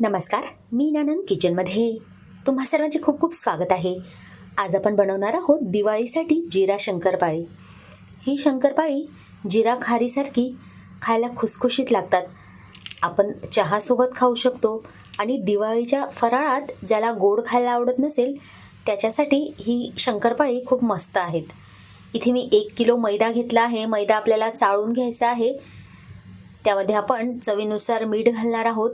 नमस्कार मी नानंद किचनमध्ये. तुम्हा सर्वांचे खूप खूप स्वागत आहे. आज आपण बनवणार आहोत दिवाळीसाठी जिरा शंकरपाळी. ही शंकरपाळी जिरा खारीसारखी खायला खुसखुशीत लागतात. आपण चहासोबत खाऊ शकतो आणि दिवाळीच्या फराळात ज्याला गोड खायला आवडत नसेल त्याच्यासाठी ही शंकरपाळी खूप मस्त आहेत. इथे मी एक किलो मैदा घेतला आहे. मैदा आपल्याला चाळून घ्यायचा आहे. त्यामध्ये आपण चवीनुसार मीठ घालणार आहोत.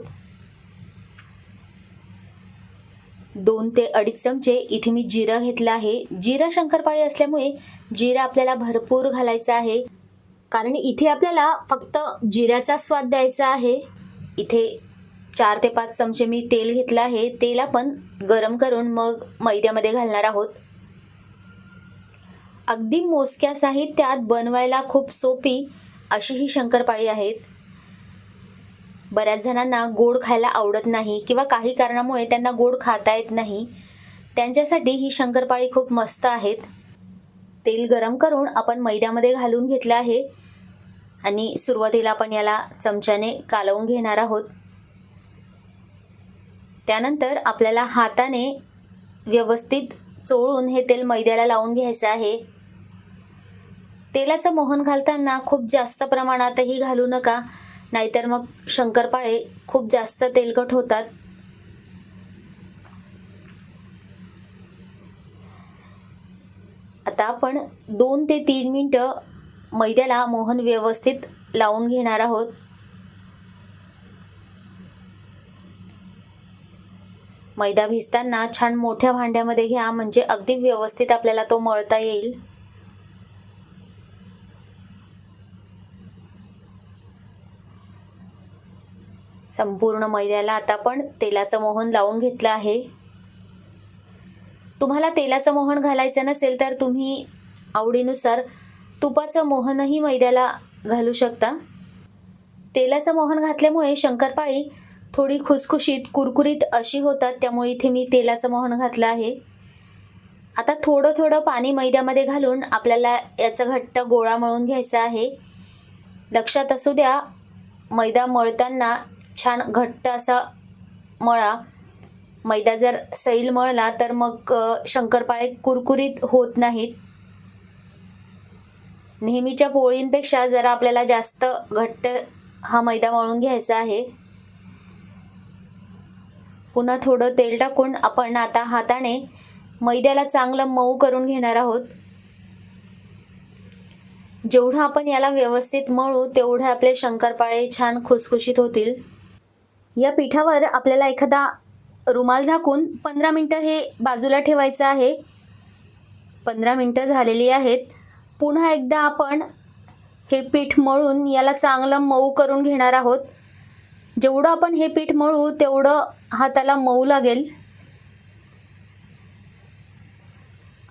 दोन ते अडीच चमचे इथे मी जिरं घेतलं आहे. जिरा शंकरपाळी असल्यामुळे जिरा आपल्याला भरपूर घालायचा आहे. कारण इथे आपल्याला फक्त जिऱ्याचा स्वाद द्यायचा आहे. इथे चार ते पाच चमचे मी तेल घेतलं आहे. तेल आपण गरम करून मग मैद्यामध्ये घालणार आहोत. अगदी मोजक्या साहित्यात बनवायला खूप सोपी अशी ही शंकरपाळी आहेत. बऱ्याच जणांना गोड खायला आवडत नाही किंवा काही कारणामुळे त्यांना गोड खाता येत नाही. त्यांच्यासाठी ही शंकरपाळी खूप मस्त आहेत. तेल गरम करून आपण मैद्यामध्ये घालून घेतलं आहे. आणि सुरुवातीला आपण याला चमच्याने कालवून घेणार आहोत. त्यानंतर आपल्याला हाताने व्यवस्थित चोळून हे तेल मैद्याला लावून घ्यायचं आहे. तेलाचं मोहन घालताना खूप जास्त प्रमाणातही घालू नका. नाहीतर मग शंकरपाळे खूप जास्त तेलकट होतात. आता आपण दोन ते तीन मिनटं मैद्याला मोहन व्यवस्थित लावून घेणार आहोत. मैदा भिजताना छान मोठ्या भांड्यामध्ये घ्या म्हणजे अगदी व्यवस्थित आपल्याला तो मळता येईल. संपूर्ण मैद्याला आता आपण तेलाचं मोहन लावून घेतलं आहे. तुम्हाला तेलाचं मोहन घालायचं नसेल तर तुम्ही आवडीनुसार तुपाचं मोहनही मैद्याला घालू शकता. तेलाचं मोहन घातल्यामुळे शंकरपाळी थोडी खुसखुशीत कुरकुरीत अशी होतात त्यामुळे इथे मी तेलाचं मोहन घातलं आहे. आता थोडं थोडं पाणी मैद्यामध्ये घालून आपल्याला याचा घट्ट गोळा मळून घ्यायचा आहे. लक्षात असू द्या मैदा मळताना छान घट्ट असा मळा. मैदा जर सैल मळला तर मग शंकरपाळे कुरकुरीत होत नाहीत. नेहमीच्या पोळींपेक्षा जरा आपल्याला जास्त घट्ट हा मैदा मळून घ्यायचा आहे. पुन्हा थोडं तेल टाकून आपण आता हाताने मैद्याला चांगलं मऊ करून घेणार आहोत. जेवढं आपण याला व्यवस्थित मळू तेवढे आपले शंकरपाळे छान खुसखुशीत होतील. या पिठावर आपल्याला एखादा रुमाल झाकून पंधरा मिनटं हे बाजूला ठेवायचं आहे. पंधरा मिनटं झालेली आहेत. पुन्हा एकदा आपण हे पीठ मळून याला चांगलं मऊ करून घेणार आहोत. जेवढं आपण हे पीठ मळू तेवढं हाताला मऊ लागेल.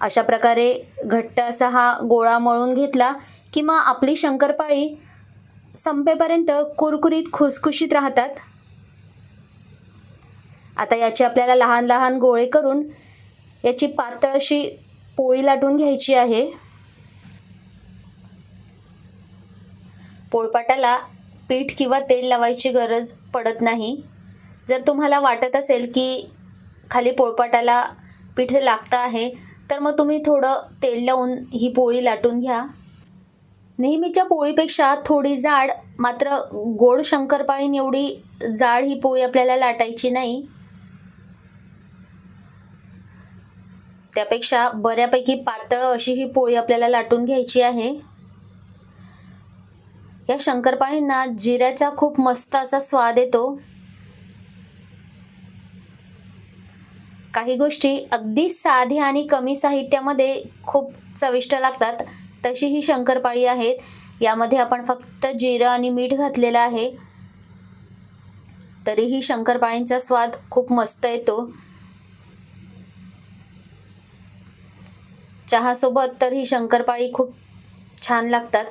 अशा प्रकारे घट्ट असा हा गोळा मळून घेतला किंवा आपली शंकरपाळी संपेपर्यंत कुरकुरीत खुसखुशीत राहतात. आता याचे आपल्याला लहान लहान गोळे करून याची पातळ अशी पोळी लाटून घ्यायची आहे. पोळपाटाला पीठ किंवा तेल लावायची गरज पडत नाही. जर तुम्हाला वाटत असेल की खाली पोळपाटाला पीठ लागतं आहे तर मग तुम्ही थोडं तेल लावून ही पोळी लाटून घ्या. नेहमीच्या पोळीपेक्षा थोडी जाड मात्र गोड शंकरपाळीन एवढी जाड ही पोळी आपल्याला लाटायची नाही. त्यापेक्षा बऱ्यापैकी पातळ अशी ही पोळी आपल्याला लाटून घ्यायची आहे. या शंकरपाळींना जिऱ्याचा खूप मस्त असा स्वाद येतो. काही गोष्टी अगदी साध्या आणि कमी साहित्यामध्ये खूप चविष्ट लागतात. तशी ही शंकरपाळी आहेत. यामध्ये आपण फक्त जिरं आणि मीठ घातलेलं आहे. तरीही शंकरपाळींचा स्वाद खूप मस्त येतो. चहासोबत तर ही शंकरपाळी खूप छान लागतात.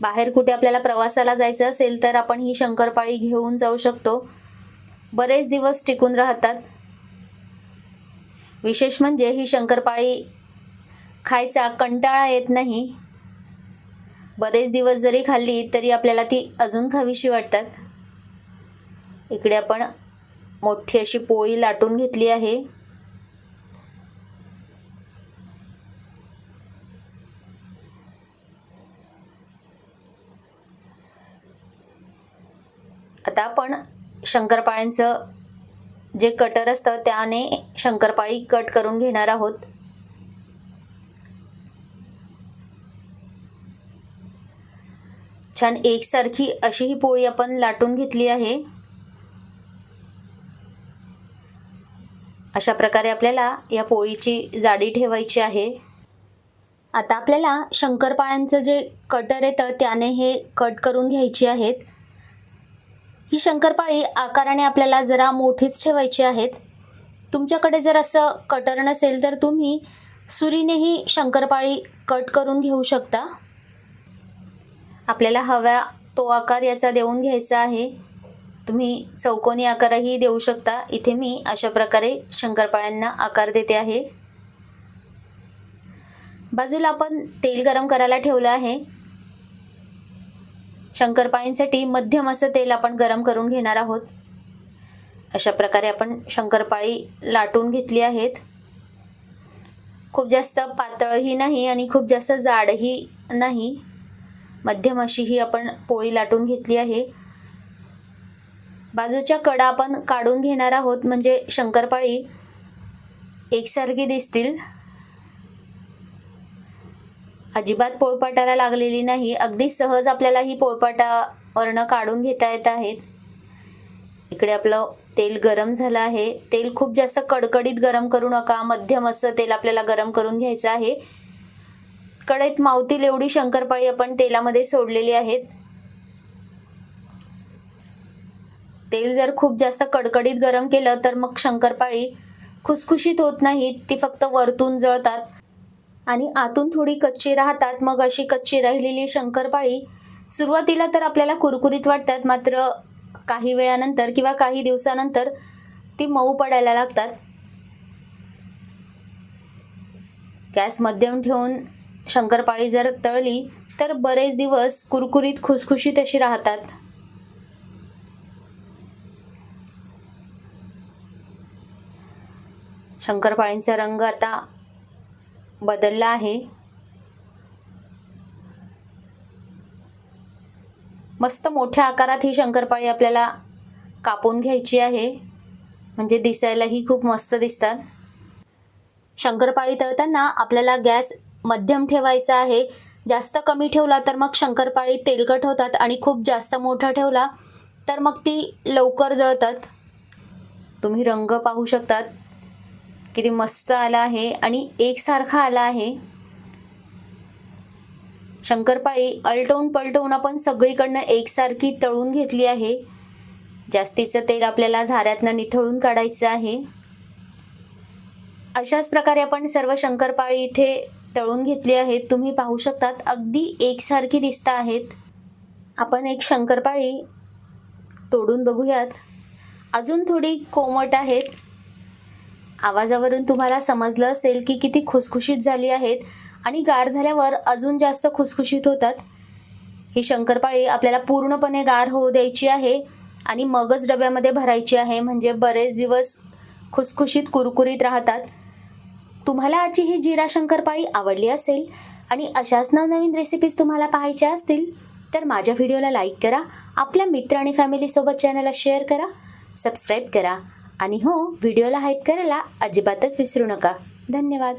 बाहेर कुठे आपल्याला प्रवासाला जायचं असेल तर आपण ही शंकरपाळी घेऊन जाऊ शकतो. बरेच दिवस टिकून राहतात. विशेष म्हणजे ही शंकरपाळी खायचा कंटाळा येत नाही. बरेच दिवस जरी खाल्ली तरी आपल्याला ती अजून खावीशी वाटतात. इकडे आपण मोठी अशी पोळी लाटून घेतली आहे. आता आपण शंकरपाळ्यांचं जे कटर असतं त्याने शंकरपाळी कट करून घेणार आहोत. छान एकसारखी अशी ही पोळी आपण लाटून घेतली आहे. अशा प्रकारे आपल्याला या पोळीची जाडी ठेवायची आहे. आता आपल्याला शंकरपाळ्यांचं जे कटर येतं त्याने हे कट करून घ्यायची आहेत. ही शंकरपाळी आकाराने आपल्याला जरा मोठीच ठेवायची आहेत. तुमच्याकडे जर असं कटर नसेल तर तुम्ही सुरीनेही शंकरपाळी कट करून घेऊ शकता. आपल्याला हव्या तो आकार याचा देऊन घ्यायचा आहे. तुम्ही चौकोनी आकारही देऊ शकता. इथे मी अशा प्रकारे शंकरपाळ्यांना आकार देते आहे. बाजूला आपण तेल गरम करायला ठेवलं आहे. शंकरपाळींसाठी मध्यम असं तेल आपण गरम करून घेणार आहोत. अशा प्रकारे आपण शंकरपाळी लाटून घेतली आहेत. खूप जास्त पातळही नाही आणि खूप जास्त जाडही नाही. मध्यम अशी ही आपण पोळी लाटून घेतली आहे. बाजूच्या कडा आपण काढून घेणार आहोत. म्हणजे शंकरपाळी एकसारखी दिसतील. अजिबात पोळपाटाला लागलेली नाही. अगदी सहज आपल्याला ही पोळपाटावरनं काढून घेता येत आहेत. इकडे आपलं तेल गरम झालं आहे. तेल खूप जास्त कडकडीत गरम करू नका. मध्यम असं तेल आपल्याला गरम करून घ्यायचं आहे. कढईत मावतील एवढी शंकरपाळी आपण तेलामध्ये सोडलेली आहेत. तेल जर खूप जास्त कडकडीत गरम केलं तर मग शंकरपाळी खुसखुशीत होत नाहीत. ती फक्त वरतून जळतात. आणि आतून थोडी कच्ची राहतात. मग अशी कच्ची राहिलेली शंकरपाळी सुरुवातीला तर आपल्याला कुरकुरीत वाटतात. मात्र काही वेळानंतर किंवा काही दिवसानंतर ती मऊ पडायला लागतात. गॅस मध्यम ठेवून शंकरपाळी जर तळली तर बरेच दिवस कुरकुरीत खुसखुशीत अशी राहतात. शंकरपाळींचा रंग आता बदलला आहे. मस्त मोठ्या आकारात ही शंकरपाळी आपल्याला कापून घ्यायची आहे. म्हणजे दिसायलाही खूप मस्त दिसतात. शंकरपाळी तळताना आपल्याला गॅस मध्यम ठेवायचा आहे. जास्त कमी ठेवला तर मग शंकरपाळी तेलकट होतात आणि खूप जास्त मोठा ठेवला तर मग ती लवकर जळतात. तुम्ही रंग पाहू शकतात. किती मस्त आला आहे आणि एकसारखा आला आहे. शंकरपाळी अलटवून पलटवून आपण सगळीकडनं एकसारखी तळून घेतली आहे. जास्तीचं तेल आपल्याला झाऱ्यातनं निथळून काढायचं आहे. अशाच प्रकारे आपण सर्व शंकरपाळी इथे तळून घेतली आहेत. तुम्ही पाहू शकतात अगदी एकसारखी दिसता आहेत. आपण एक शंकरपाळी तोडून बघूयात. अजून थोडी कोमट आहेत. आवाजावरून तुम्हाला समजलं असेल की किती खुसखुशीत झाली आहेत आणि गार झाल्यावर अजून जास्त खुसखुशीत होतात. ही शंकरपाळी आपल्याला पूर्णपणे गार होऊ द्यायची आहे आणि मगच डब्यामध्ये भरायची आहे. म्हणजे बरेच दिवस खुसखुशीत कुरकुरीत राहतात. तुम्हाला आजची ही जिरा शंकरपाळी आवडली असेल आणि अशाच नवनवीन रेसिपीज तुम्हाला पाहायच्या असतील तर माझ्या व्हिडिओला लाईक करा. आपल्या मित्र आणि फॅमिलीसोबत चॅनलला शेअर करा. सबस्क्राईब करा. आणि हो व्हिडिओला हाईप करायला अजिबातच विसरू नका. धन्यवाद.